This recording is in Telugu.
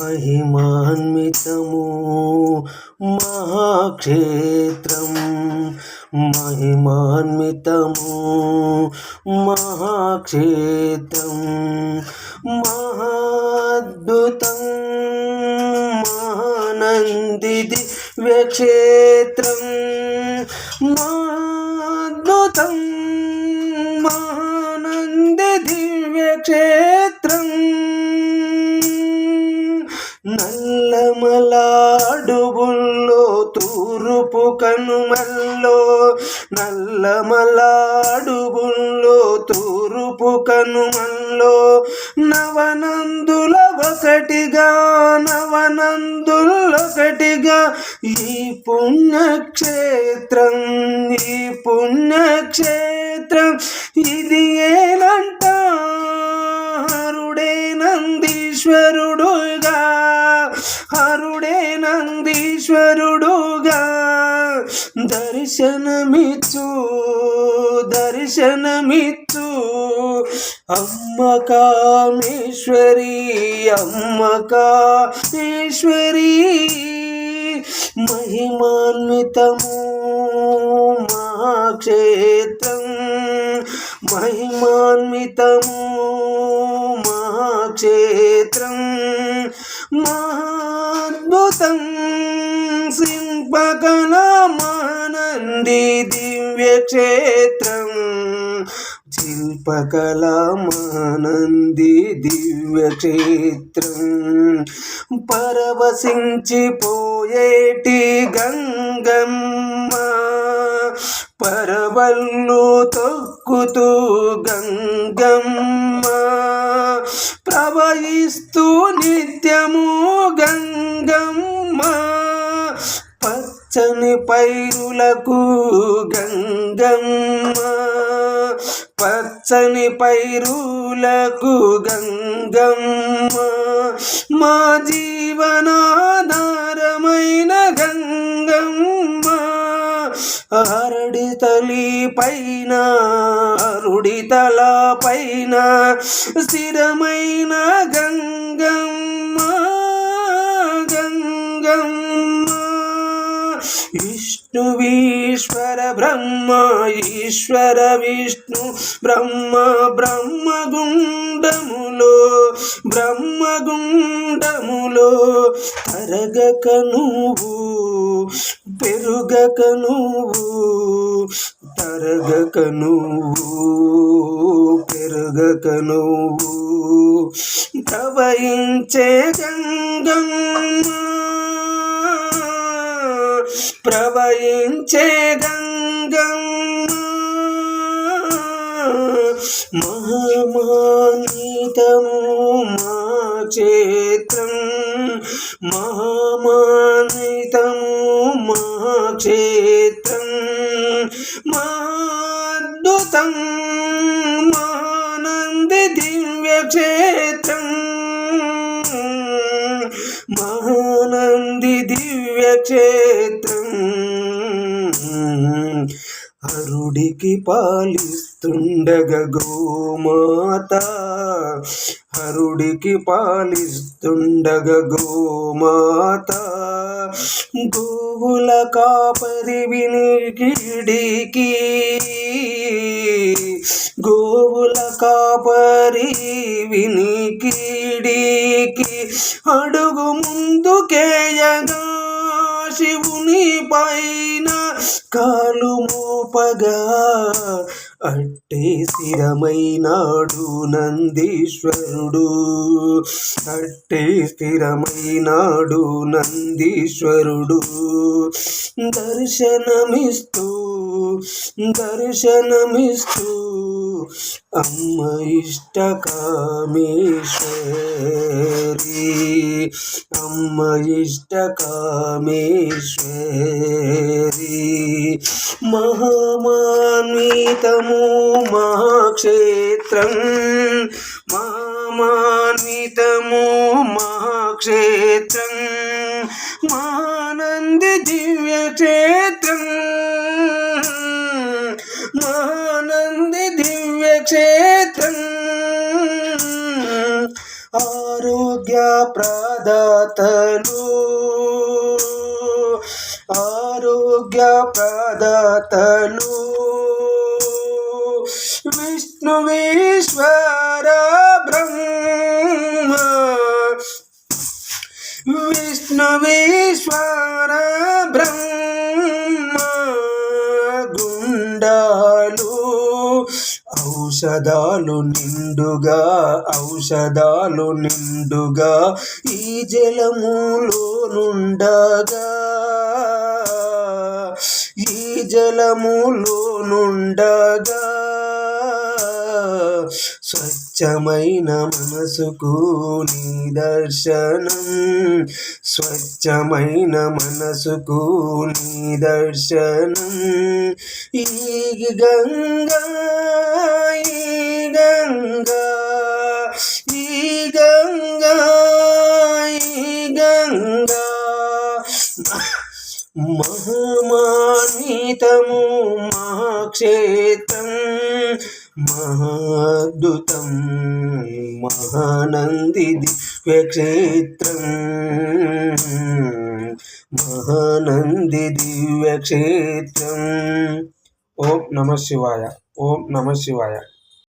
మహిమాన్వితము మహాక్షేత్రం. మహిమాన్వితము మహాక్షేత్రం. మహాద్భుతం మహానంది వ్యక్షేత్రం. మహాద్భుతం మహానంది దివ్యక్షేత్రం కనుమల్లో నల్లమలాడుబుల్లో తూరుపు కనుమల్లో నవనందుల ఒకటిగా నవనందులొకటిగా ఈ పుణ్యక్షేత్రం ఈ పుణ్యక్షేత్రం ఇది ఏనంట నందీశ్వరుడుగా హరుడే నందీశ్వరుడుగా. దర్శనమిచ్చు దర్శనమిచ్చు. అమ్మ కామేశ్వరి అమ్మ కామేశ్వరి మహిమాన్వితము మా క్షేత్రం. మహిమాన్వితము మా క్షేత్రం. మహాద్భుతం శిల్పకళమానంది దివ్యక్షేత్రం. శిల్పకళమానంది దివ్యక్షేత్రం. పరవశించిపోయేటి గంగమ్మ. పరవల్లు తొక్కుతూ గంగమ్మ. ప్రవహిస్తూ నిత్యము పచ్చని పైరులకు గంగమ్మ. పచ్చని పైరులకు గంగమ్మ. మా జీవనాధారమైన గంగమ్మ. అరడి తలి పైన అరుడి తల పైన స్థిరమైన గంగమ్మ. విష్ణువీశ్వర బ్రహ్మ ఈశ్వర విష్ణు బ్రహ్మ బ్రహ్మగుండములో బ్రహ్మగుండములో తరగక నువ్వు పెరుగక నువ్వు తరగక నువ్వు పెరుగక నువ్వు ప్రవహించే గంగమ్మ ప్రవహించే గంగమ్మ మహామానితము మా క్షేత్రం. మహామానితము మా క్షేత్రం. మాద్భుతం మానంది దివ్యక్షేత్రం. దివ్య దివ్యక్షేత్రం హరుడికి పాలిస్తుండగ గోమాత. హరుడికి పాలిస్తుండగ గోమాత. గోవుల కాపరి వినికిడికి గోవుల కాపరి వినికిడికి అడుగు ముందుకేయగా శివుని పైన కాలు మోపగా అట్టే స్థిరమైనాడు నందీశ్వరుడు. అట్టే స్థిరమైనాడు నందీశ్వరుడు. దర్శనమిస్తూ దర్శనమిస్తూ అమ్మ ఇష్టకామేశ్వరి అమ్మ ఇష్టకామేశ్వరి. మహామాన్వితము మహామాన్వితము మహాక్షేత్రం మహామాన్వితము మహాక్షేత్రం మానంది దివ్యక్షేత్రం మానంద దివ్యక్షేత్రం ఆరోగ్య ఆరోగ్య ప్రదాతలు ఆరోగ్య ప్రదాతలు విష్ణువీశ్వర బ్రహ్మ. విష్ణువీశ్వర బ్రహ్మ. గుండాలు ఔషధాలు నిండుగా ఔషధాలు నిండుగా ఈ జలములో నుండగా. ఈ జలములో నుండగా స్వచ్ఛమైన మనసుకు నిదర్శనం. స్వచ్ఛమైన మనసుకు నిదర్శనం. ఈ గంగా ఈ గంగా ఈ గంగా ఈ గంగా. మహామానితము మా క్షేత్రం మహానంది దివ్యక్షేత్రం మహానంది దివ్యక్షేత్రం ఓం నమ శివాయ ఓం నమ శివాయ